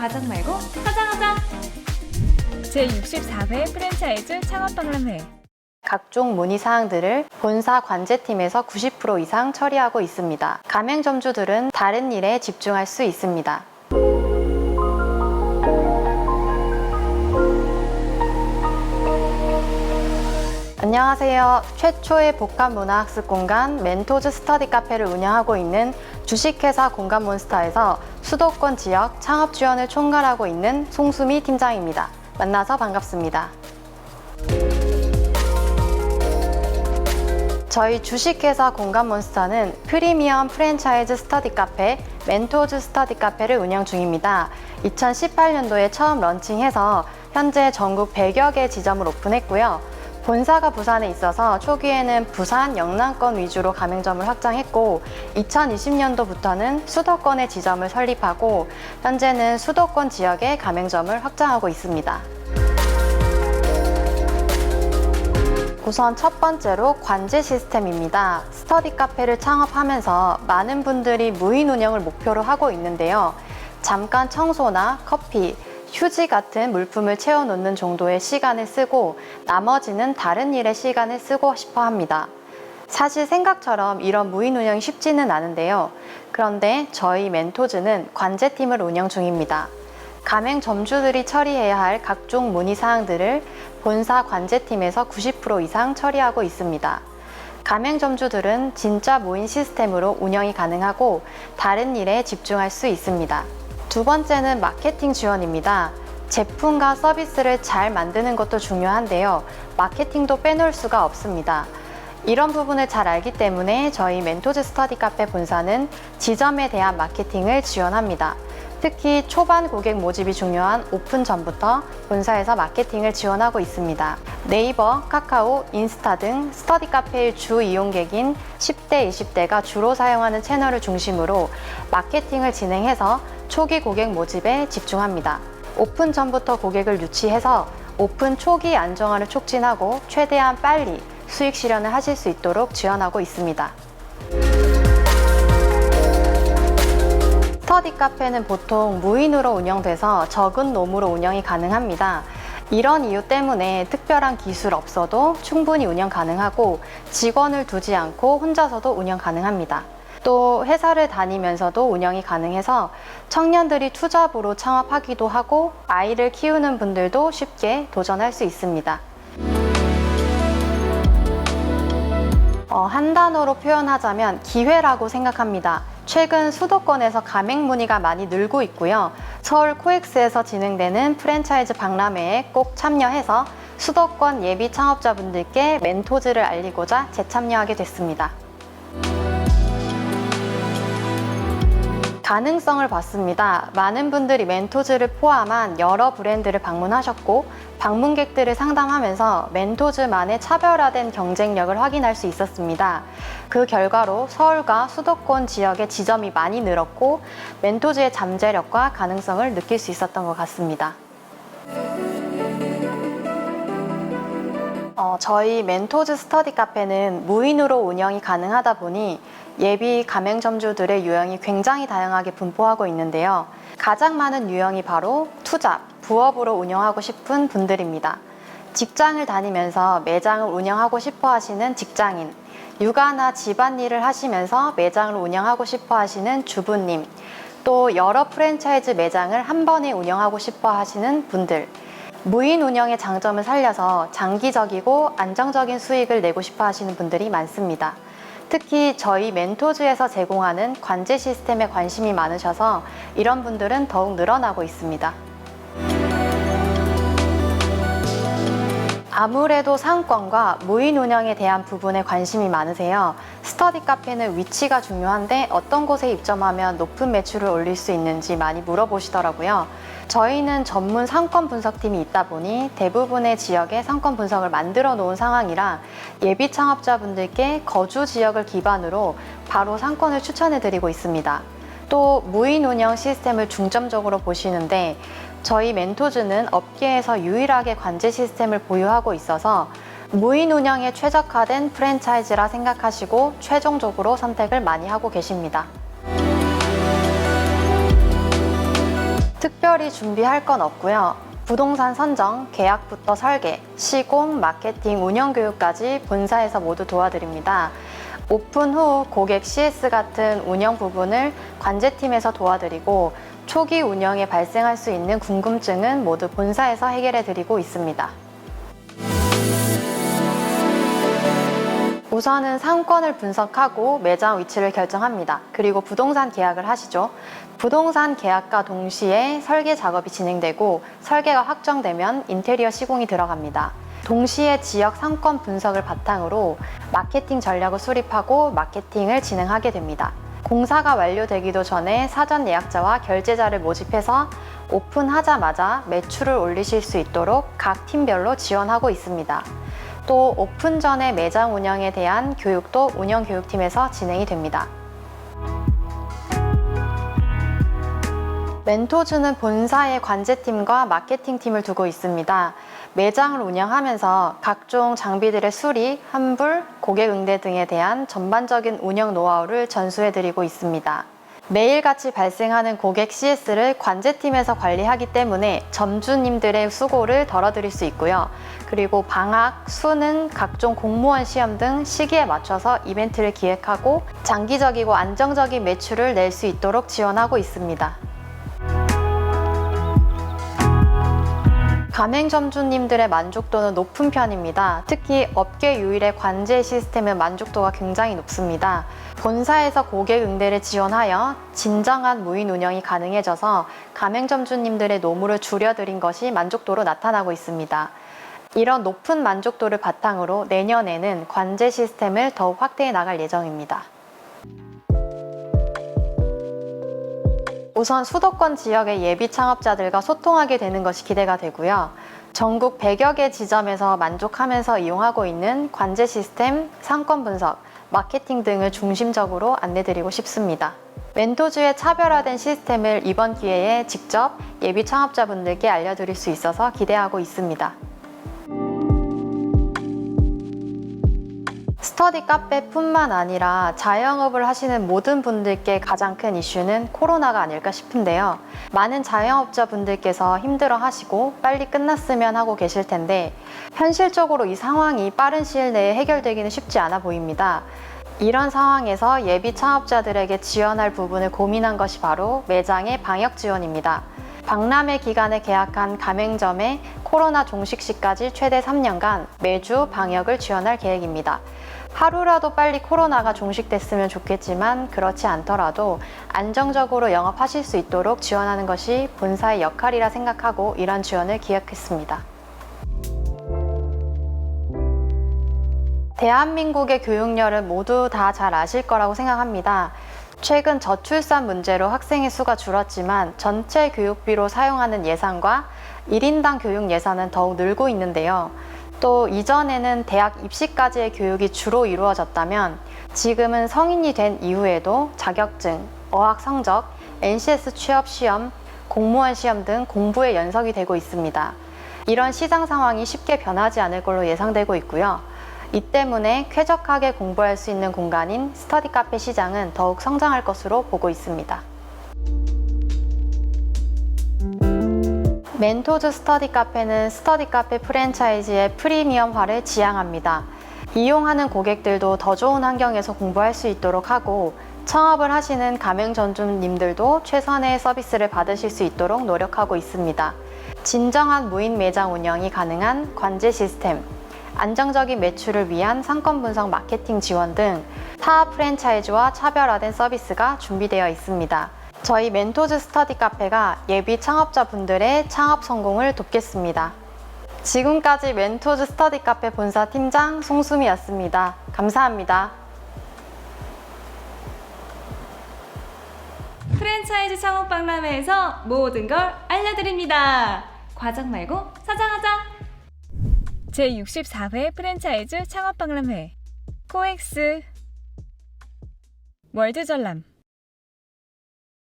과장 말고 화장하자. 제64회 프랜차이즈 창업박람회 각종 문의 사항들을 본사 관제팀에서 90% 이상 처리하고 있습니다. 가맹점주들은 다른 일에 집중할 수 있습니다. 안녕하세요. 최초의 복합 문화학습 공간 멘토즈 스터디 카페를 운영하고 있는 주식회사 공간몬스터에서 수도권 지역 창업 지원을 총괄하고 있는 송수미 팀장입니다. 만나서 반갑습니다. 저희 주식회사 공간몬스터는 프리미엄 프랜차이즈 스터디 카페 멘토즈 스터디 카페를 운영 중입니다. 2018년도에 처음 런칭해서 현재 전국 100여 개 지점을 오픈했고요. 본사가 부산에 있어서 초기에는 부산, 영남권 위주로 가맹점을 확장했고 2020년도부터는 수도권의 지점을 설립하고 현재는 수도권 지역에 가맹점을 확장하고 있습니다. 우선 첫 번째로 관제 시스템입니다. 스터디 카페를 창업하면서 많은 분들이 무인 운영을 목표로 하고 있는데요. 잠깐 청소나 커피, 휴지 같은 물품을 채워놓는 정도의 시간을 쓰고 나머지는 다른 일에 시간을 쓰고 싶어 합니다. 사실 생각처럼 이런 무인 운영이 쉽지는 않은데요. 그런데 저희 멘토즈는 관제팀을 운영 중입니다. 가맹 점주들이 처리해야 할 각종 문의 사항들을 본사 관제팀에서 90% 이상 처리하고 있습니다. 가맹 점주들은 진짜 무인 시스템으로 운영이 가능하고 다른 일에 집중할 수 있습니다. 두 번째는 마케팅 지원입니다. 제품과 서비스를 잘 만드는 것도 중요한데요. 마케팅도 빼놓을 수가 없습니다. 이런 부분을 잘 알기 때문에 저희 멘토즈 스터디 카페 본사는 지점에 대한 마케팅을 지원합니다. 특히 초반 고객 모집이 중요한 오픈 전부터 본사에서 마케팅을 지원하고 있습니다. 네이버, 카카오, 인스타 등 스터디 카페의 주 이용객인 10대, 20대가 주로 사용하는 채널을 중심으로 마케팅을 진행해서 초기 고객 모집에 집중합니다. 오픈 전부터 고객을 유치해서 오픈 초기 안정화를 촉진하고 최대한 빨리 수익 실현을 하실 수 있도록 지원하고 있습니다. 스터디 카페는 보통 무인으로 운영돼서 적은 놈으로 운영이 가능합니다. 이런 이유 때문에 특별한 기술 없어도 충분히 운영 가능하고 직원을 두지 않고 혼자서도 운영 가능합니다. 또 회사를 다니면서도 운영이 가능해서 청년들이 투잡으로 창업하기도 하고 아이를 키우는 분들도 쉽게 도전할 수 있습니다. 어, 한 단어로 표현하자면 기회라고 생각합니다. 최근 수도권에서 가맹 문의가 많이 늘고 있고요. 서울 코엑스에서 진행되는 프랜차이즈 박람회에 꼭 참여해서 수도권 예비 창업자분들께 멘토즈를 알리고자 재참여하게 됐습니다. 가능성을 봤습니다. 많은 분들이 멘토즈를 포함한 여러 브랜드를 방문하셨고 방문객들을 상담하면서 멘토즈만의 차별화된 경쟁력을 확인할 수 있었습니다. 그 결과로 서울과 수도권 지역의 지점이 많이 늘었고 멘토즈의 잠재력과 가능성을 느낄 수 있었던 것 같습니다. 어, 저희 멘토즈 스터디 카페는 무인으로 운영이 가능하다 보니 예비 가맹점주들의 유형이 굉장히 다양하게 분포하고 있는데요. 가장 많은 유형이 바로 투잡, 부업으로 운영하고 싶은 분들입니다. 직장을 다니면서 매장을 운영하고 싶어 하시는 직장인, 육아나 집안일을 하시면서 매장을 운영하고 싶어 하시는 주부님, 또 여러 프랜차이즈 매장을 한 번에 운영하고 싶어 하시는 분들, 무인 운영의 장점을 살려서 장기적이고 안정적인 수익을 내고 싶어 하시는 분들이 많습니다. 특히 저희 멘토즈에서 제공하는 관제 시스템에 관심이 많으셔서 이런 분들은 더욱 늘어나고 있습니다. 아무래도 상권과 무인 운영에 대한 부분에 관심이 많으세요. 스터디 카페는 위치가 중요한데 어떤 곳에 입점하면 높은 매출을 올릴 수 있는지 많이 물어보시더라고요. 저희는 전문 상권 분석팀이 있다 보니 대부분의 지역에 상권 분석을 만들어 놓은 상황이라 예비 창업자분들께 거주 지역을 기반으로 바로 상권을 추천해 드리고 있습니다. 또 무인 운영 시스템을 중점적으로 보시는데 저희 멘토즈는 업계에서 유일하게 관제 시스템을 보유하고 있어서 무인 운영에 최적화된 프랜차이즈라 생각하시고 최종적으로 선택을 많이 하고 계십니다. 특별히 준비할 건 없고요. 부동산 선정, 계약부터 설계, 시공, 마케팅, 운영 교육까지 본사에서 모두 도와드립니다. 오픈 후 고객 CS 같은 운영 부분을 관제팀에서 도와드리고 초기 운영에 발생할 수 있는 궁금증은 모두 본사에서 해결해 드리고 있습니다. 우선은 상권을 분석하고 매장 위치를 결정합니다. 그리고 부동산 계약을 하시죠. 부동산 계약과 동시에 설계 작업이 진행되고 설계가 확정되면 인테리어 시공이 들어갑니다. 동시에 지역 상권 분석을 바탕으로 마케팅 전략을 수립하고 마케팅을 진행하게 됩니다. 공사가 완료되기도 전에 사전 예약자와 결제자를 모집해서 오픈하자마자 매출을 올리실 수 있도록 각 팀별로 지원하고 있습니다. 또 오픈 전에 매장 운영에 대한 교육도 운영 교육팀에서 진행이 됩니다. 멘토즈는 본사의 관제팀과 마케팅팀을 두고 있습니다. 매장을 운영하면서 각종 장비들의 수리, 환불, 고객 응대 등에 대한 전반적인 운영 노하우를 전수해드리고 있습니다. 매일같이 발생하는 고객 CS를 관제팀에서 관리하기 때문에 점주님들의 수고를 덜어드릴 수 있고요. 그리고 방학, 수능, 각종 공무원 시험 등 시기에 맞춰서 이벤트를 기획하고 장기적이고 안정적인 매출을 낼 수 있도록 지원하고 있습니다. 가맹점주님들의 만족도는 높은 편입니다. 특히 업계 유일의 관제 시스템의 만족도가 굉장히 높습니다. 본사에서 고객 응대를 지원하여 진정한 무인 운영이 가능해져서 가맹점주님들의 노무를 줄여드린 것이 만족도로 나타나고 있습니다. 이런 높은 만족도를 바탕으로 내년에는 관제 시스템을 더욱 확대해 나갈 예정입니다. 우선 수도권 지역의 예비 창업자들과 소통하게 되는 것이 기대가 되고요. 전국 100여 개 지점에서 만족하면서 이용하고 있는 관제 시스템, 상권 분석, 마케팅 등을 중심적으로 안내드리고 싶습니다. 멘토즈의 차별화된 시스템을 이번 기회에 직접 예비 창업자분들께 알려드릴 수 있어서 기대하고 있습니다. 스터디 카페뿐만 아니라 자영업을 하시는 모든 분들께 가장 큰 이슈는 코로나가 아닐까 싶은데요. 많은 자영업자 분들께서 힘들어 하시고 빨리 끝났으면 하고 계실 텐데 현실적으로 이 상황이 빠른 시일 내에 해결되기는 쉽지 않아 보입니다. 이런 상황에서 예비 창업자들에게 지원할 부분을 고민한 것이 바로 매장의 방역 지원입니다. 박람회 기간에 계약한 가맹점의 코로나 종식 시까지 최대 3년간 매주 방역을 지원할 계획입니다. 하루라도 빨리 코로나가 종식됐으면 좋겠지만 그렇지 않더라도 안정적으로 영업하실 수 있도록 지원하는 것이 본사의 역할이라 생각하고 이런 지원을 기획했습니다. 대한민국의 교육열은 모두 다 잘 아실 거라고 생각합니다. 최근 저출산 문제로 학생의 수가 줄었지만 전체 교육비로 사용하는 예산과 1인당 교육 예산은 더욱 늘고 있는데요. 또 이전에는 대학 입시까지의 교육이 주로 이루어졌다면 지금은 성인이 된 이후에도 자격증, 어학 성적, NCS 취업 시험, 공무원 시험 등 공부에 연속이 되고 있습니다. 이런 시장 상황이 쉽게 변하지 않을 걸로 예상되고 있고요. 이 때문에 쾌적하게 공부할 수 있는 공간인 스터디 카페 시장은 더욱 성장할 것으로 보고 있습니다. 멘토즈 스터디 카페는 스터디 카페 프랜차이즈의 프리미엄화를 지향합니다. 이용하는 고객들도 더 좋은 환경에서 공부할 수 있도록 하고 창업을 하시는 가맹점주님들도 최선의 서비스를 받으실 수 있도록 노력하고 있습니다. 진정한 무인 매장 운영이 가능한 관제 시스템, 안정적인 매출을 위한 상권 분석 마케팅 지원 등 타 프랜차이즈와 차별화된 서비스가 준비되어 있습니다. 저희 멘토즈 스터디 카페가 예비 창업자분들의 창업 성공을 돕겠습니다. 지금까지 멘토즈 스터디 카페 본사 팀장 송수미였습니다. 감사합니다. 프랜차이즈 창업 박람회에서 모든 걸 알려드립니다. 과정 말고 사장하자. 제64회 프랜차이즈 창업 박람회 코엑스 월드 전람